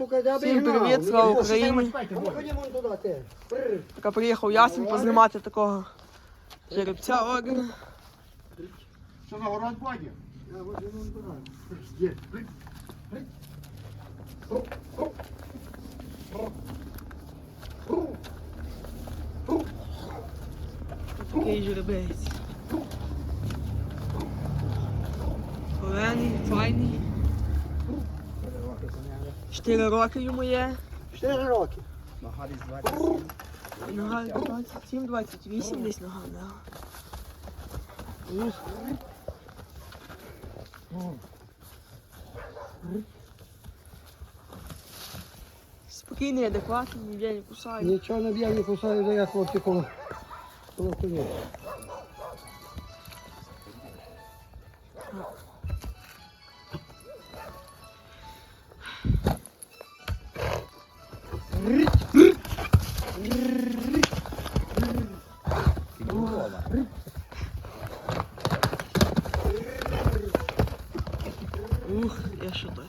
Всім привіт, слава Україні! Така приїхав ясен познімати такого жеребця Огрена. Що на город бодя? Я ходімо туди. Є. 4 роки йому є. 4 роки. Нога десь 27. Нога 27, 28 десь нога, да. Спокійний, адекватний, не б'є, не кусає. Нічого не б'є, не кусає, де я хлопці коло коло коні. Ух, я що той.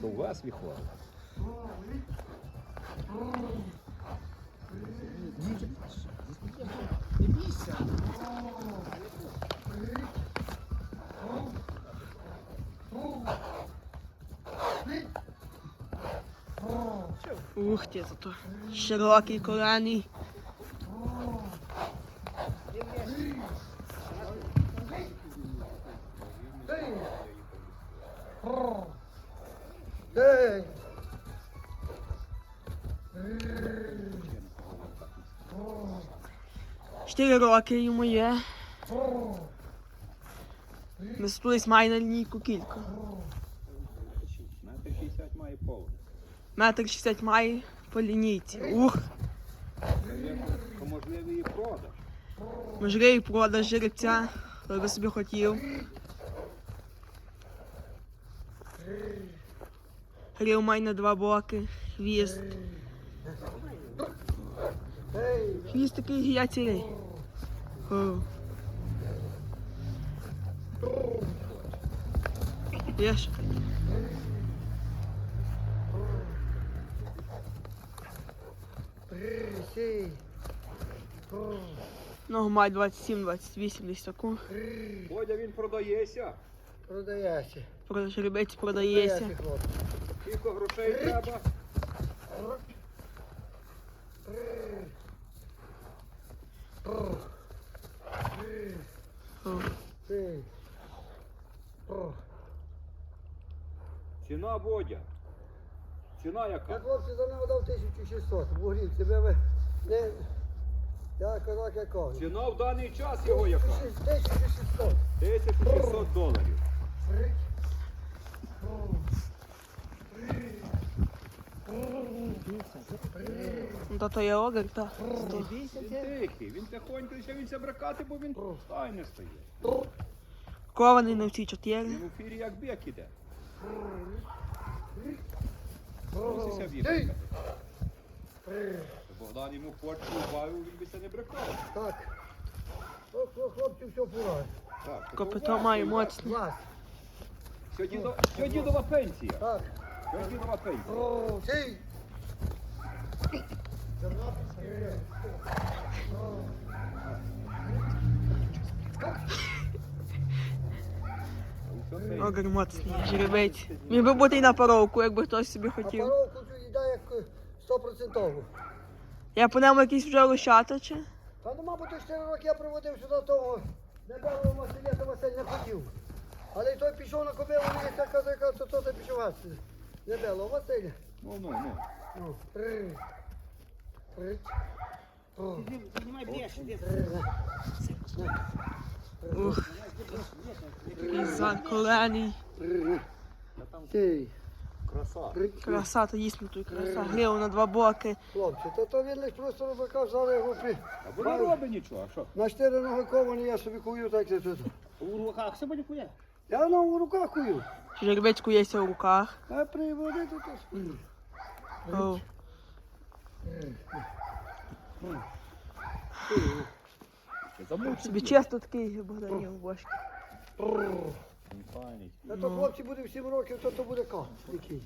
То у вас виходить. Ух ти, то широкий корений. Ей! Чотири роки йому є. Висотулись має на лінійку кілька. Метр 60 має повний. Метр 60 має по лінійці. Ух, То можливо і продаж. можливий продаж жеребця, хто би собі хотів. Грів має на два боки, хвіст. Ей! Хвіст такий гіяцілий. О. Є ще Ногу має 27-28 десь таку. Бодя він продається. Продається. Про- Жеребець продається. Скільки грошей треба? Ціна Бодя. Ціна Я яка? хлопці за нього дав 1600. Бугрів, тебе ви не... Я казав, як. Ціна в даний час його яка? 1600. 1600 доларів. Ну, То є огр, так. Він тихий, він тихонько, ще він бракати, бо він стай не стає. Кований на всі чотири. Він у фірі як бік іде. Просися Ей! В'їхати. Богдан йому порчу убавив, він би це не бракав. Так. О, о, хлопці, все пора. Так, то Копито у вас, має у вас. моцне. Клас. Що дідо- Що дідова пенсія? Так. Що дідова пенсія? О, сей. Що це? Огр моцний, жеребець. Міг би бути і на паровку, якби хтось собі А хотів. паровку цю їда як е, стопроцентову. Я по ньому якийсь вже лошата чи? Та ну, мабуть, 4 роки я приводив сюди того небелого Василя, то Василь не хотів. Але й той пішов на кобилу, і така така, то то пішов Василь. Небелого Василя. Ну, ну, ну. Ну. Прррр. О. Ух. Заколений. Прррр. Сей. Краса. Краса, то дійсно той краса. Грив на два боки. Хлопці, то то він лиш просто робика взяли його при... Або не робить нічого, а що? На чотири ноги ковані я собі кую, так це тут. У руках все буде кує? Я на в руках кую. Жеребець кується в руках. А приводи тут. О. Замучив. Собі чисто такий Богданів бошки. Файний. Та то хлопці буде в 7 років, то то буде. Який.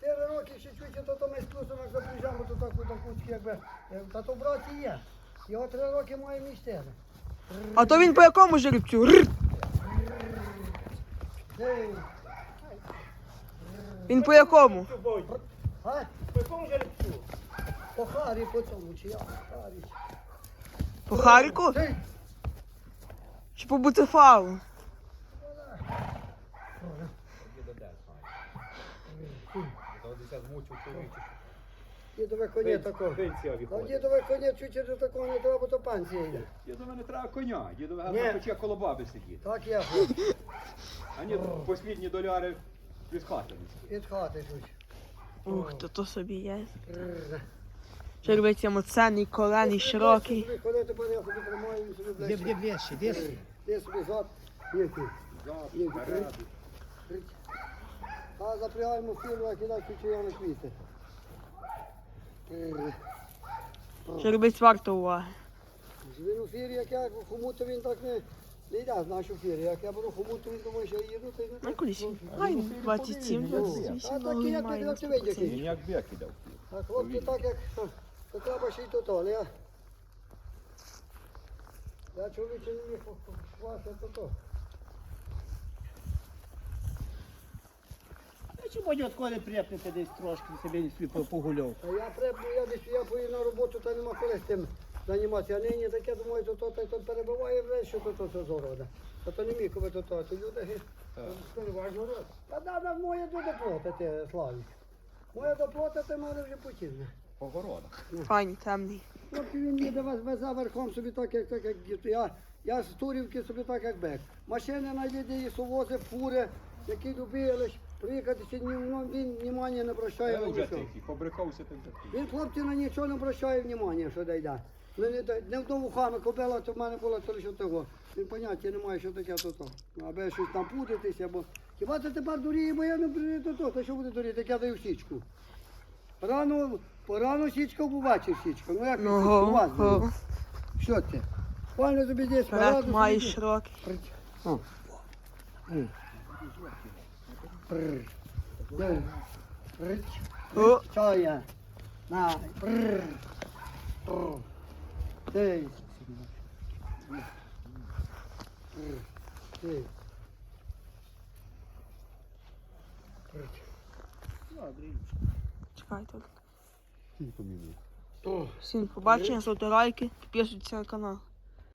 Чотири роки ще чуть, то то ми з плюсом як запряжемо, то так до кучки якби. е, Та то брат і є. Його три роки має місце. А то він по якому жеребцю? Він по якому? а? По якому жеребцю? По Харі, по цьому, чи я? Харі. По Харку? Чи по Буцефалу? Дідове коні такого. Виходить. дідове коні чуть до такого не треба, бо то пенсія йде. Дідове не треба коня. Дідове гарно хоче коло баби сидіти. Так я А ні, послідні доляри від хати. від хати чуть. Ух, то то собі є. Рррр. Жеребець емоційний, колений, широкий. Ходити, бо я собі тримаю, собі Де, ближче. ближче, де? Де собі зад, є ти. Зад, вперед. А запрягаємо фіру, а кидай чучуяни квіти. Рррр. Жеребець варто уваги. Він у фірі, як я хомуту, він так не, не йде, знаєш, у фірі. Як я беру хомуту, він думає, що я їду, то й Ну, колись. Ай, 27, А 28, так і як ти на ти видиш. Він як бек кидав. А хлопці так як, то треба ще й то то, але я... Я чоловіче не міг хвастати то то. А чому не відколи припнете десь трошки, собі собі по- погуляв? А я препну, я десь я поїду на роботу, та нема коли з тим займатися. А нині таке, думаю, то то, то, то перебуває вже, що то то все зорода. Та то не міг коли то то, то люди то. Та да, да, моє до доплатити, Славік. Моє доплатити, мене вже потягне. По городах. Темний. Хлопці він їде везе верхом собі так, як так, як діти. Я, я з Турівки собі так, як бек. Машини найде, совози, фури, які любили. Приїхати чи ні, ну, він внимання не обращає на вже нічого. тихий, побрехався так вже тихий. Він хлопці на нічого не обращає внимання, що дійде. Ну, не, дай- не вдома вухами кобила, то в мене було то лише того. Він поняття не має, що таке то то. Аби щось там путатися, бо хіба це тепер дуріє, бо я не дурію то то, то що буде дуріти, так я даю січку. Рано, порано січка, побачиш січку. Ну як Ну, січку, у го, вас буде? го. Що це? Пально тобі десь Перед параду має собі. широкий. О. М. Пррр. Дай. Пррр. О, Що я? На. Пррр. Пррр. Ти. Пррр. Ти. Пррр. чекай тут. Всім побачення, ставте лайки, підписуйтесь на канал.